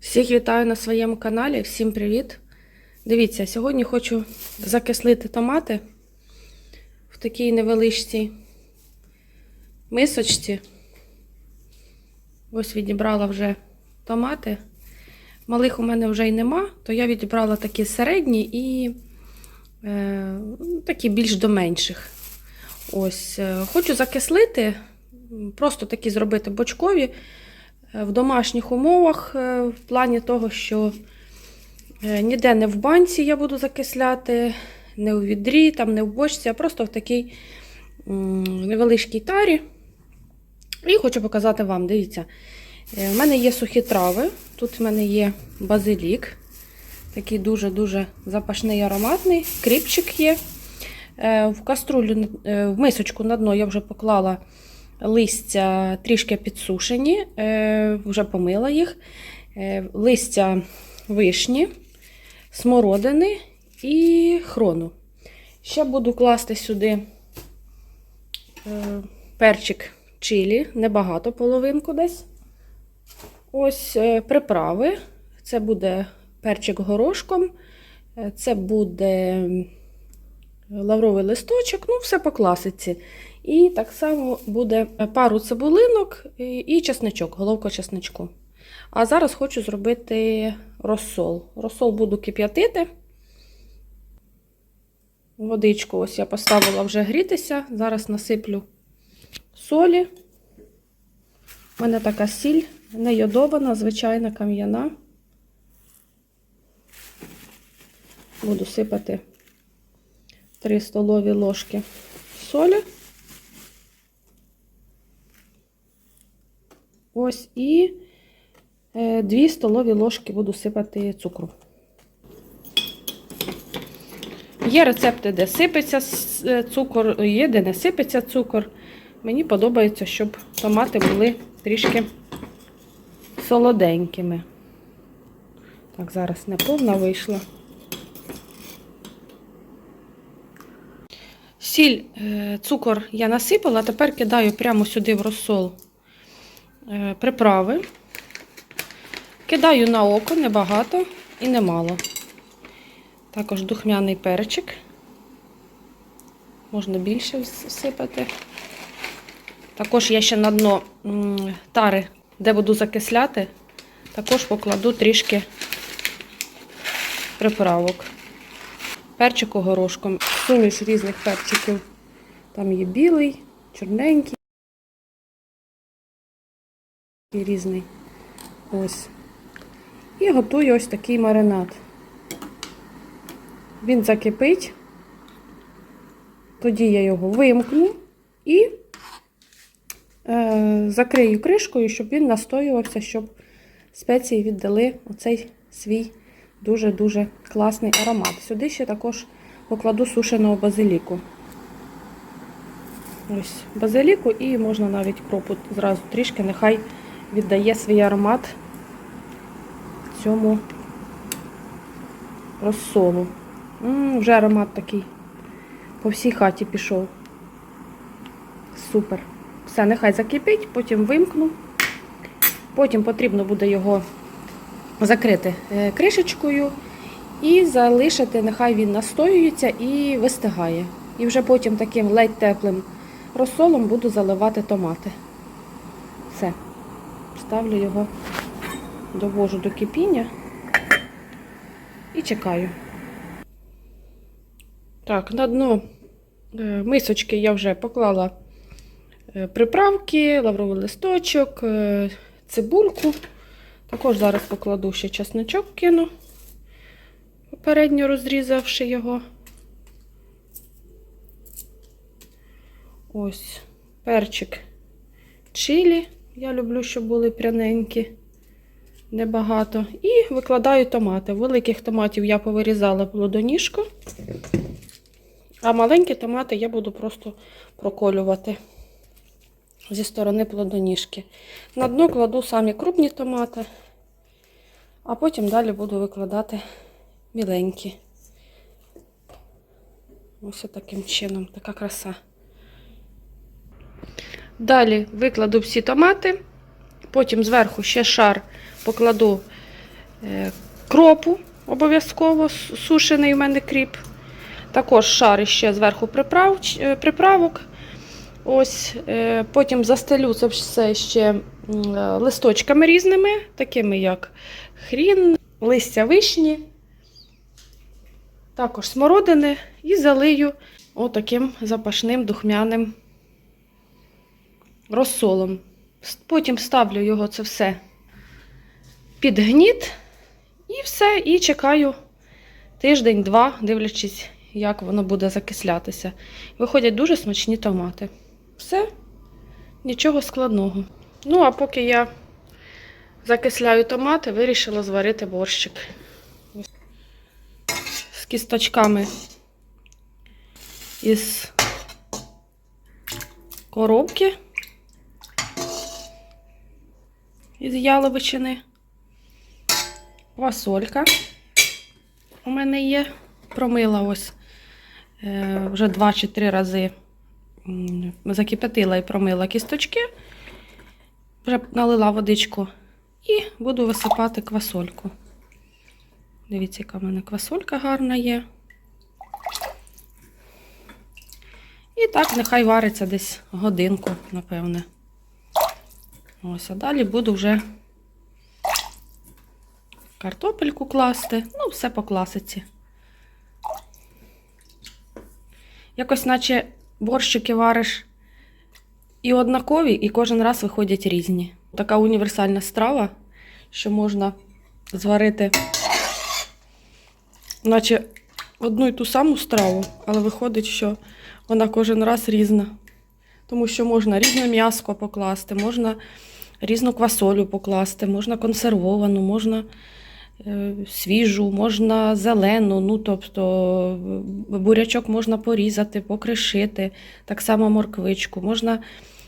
Всіх вітаю на своєму каналі, всім привіт! Дивіться, сьогодні хочу закислити томати в такій невеличкій мисочці. Ось відібрала вже томати. Малих у мене вже й нема, то я відібрала такі середні і е, такі більш до менших. Ось, е, хочу закислити, просто такі зробити бочкові в домашніх умовах, е, в плані того, що е, ніде не в банці я буду закисляти, не у відрі, там, не в бочці, а просто в такій невеличкій тарі. І хочу показати вам, дивіться, е, в мене є сухі трави, тут в мене є базилік, такий дуже-дуже запашний ароматний, кріпчик є. Е, В каструлю, е, в мисочку на дно я вже поклала листя трішки підсушені, е, вже помила їх, е, листя вишні, смородини і хрону. Ще буду класти сюди е, перчик чилі, небагато половинку десь. Ось приправи. Це буде перчик горошком, це буде лавровий листочок, ну, все по класиці. І так само буде пару цибулинок і чесничок, головка чесничку. А зараз хочу зробити розсол. Розсол буду кип'ятити. Водичку ось я поставила вже грітися. Зараз насиплю солі. У мене така сіль, не йодована, звичайна кам'яна. Буду сипати 3 столові ложки солі. Ось і 2 столові ложки буду сипати цукру. Є рецепти, де сипеться цукор, є де не сипеться цукор. Мені подобається, щоб томати були трішки солоденькими. Так, зараз не повна вийшла. Сіль, цукор я насипала, тепер кидаю прямо сюди в розсол приправи. Кидаю на око небагато і немало. Також духмяний перчик. Можна більше всипати. Також я ще на дно тари, де буду закисляти, також покладу трішки приправок. Перчику горошком. Суміш різних перчиків. Там є білий, чорненький. Різний. Ось. І готую ось такий маринад. Він закипить, тоді я його вимкну і е, закрию кришкою, щоб він настоювався, щоб спеції віддали оцей свій дуже-дуже класний аромат. Сюди ще також покладу сушеного базиліку. Ось базиліку і можна навіть кропу зразу трішки, нехай віддає свій аромат цьому розсолу. М -м, вже аромат такий по всій хаті пішов. Супер. Все, нехай закипить, потім вимкну. Потім потрібно буде його закрити кришечкою і залишити, нехай він настоюється і вистигає. І вже потім таким ледь теплим розсолом буду заливати томати. Все. Ставлю його, довожу до кипіння і чекаю. Так, на дно мисочки я вже поклала приправки, лавровий листочок, цибульку. Також зараз покладу ще чесночок кину, попередньо розрізавши його. Ось перчик чилі. Я люблю, щоб були пряненькі, небагато. І викладаю томати. Великих томатів я повирізала плодоніжку, а маленькі томати я буду просто проколювати зі сторони плодоніжки. На дно кладу самі крупні томати, а потім далі буду викладати міленькі. Ось таким чином, така краса. Далі викладу всі томати, потім зверху ще шар покладу е, кропу обов'язково, сушений у мене кріп. Також шар ще зверху приправ, е, приправок. Ось, е, потім застелю це все ще е, листочками різними, такими як хрін, листя вишні, також смородини і залию отаким запашним духмяним розсолом. Потім ставлю його це все під гніт і все, і чекаю тиждень-два, дивлячись, як воно буде закислятися. Виходять дуже смачні томати. Все, нічого складного. Ну, а поки я закисляю томати, вирішила зварити борщик. З кісточками із коробки. Із яловичини. Квасолька у мене є. Промила ось е, вже два чи три рази закипятила і промила кісточки. Вже налила водичку і буду висипати квасольку. Дивіться, яка в мене квасолька гарна є. І так, нехай вариться десь годинку, напевне. Ось, а далі буду вже картопельку класти. Ну, все по класиці. Якось, наче борщики вариш і однакові, і кожен раз виходять різні. Така універсальна страва, що можна зварити, наче одну і ту саму страву, але виходить, що вона кожен раз різна. Тому що можна різне м'яско покласти, можна різну квасолю покласти, можна консервовану, можна свіжу, можна зелену. Ну, тобто е, бурячок можна порізати, покришити, так само морквичку, можна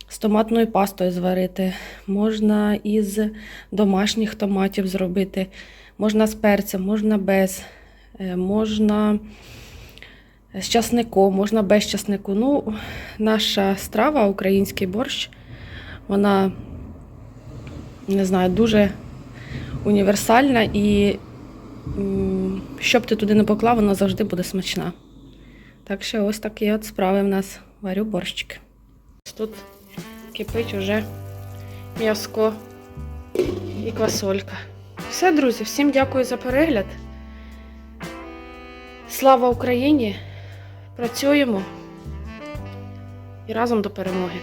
з томатною пастою зварити, можна із домашніх томатів зробити, можна з перцем, можна без, е, можна з часником, можна без часнику. Ну, наша страва, український борщ, вона, не знаю, дуже універсальна і що б ти туди не поклав, вона завжди буде смачна. Так що ось такі от справи в нас варю борщик. Тут кипить уже м'яско і квасолька. Все, друзі, всім дякую за перегляд. Слава Україні! Працюємо і разом до перемоги.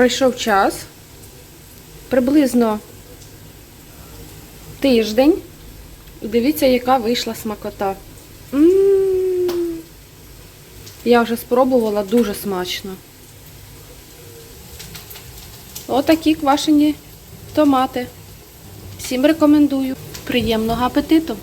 Пройшов час, приблизно тиждень. Дивіться, яка вийшла смакота. М. Я вже спробувала дуже смачно. Отакі квашені томати. Всім рекомендую. Приємного апетиту!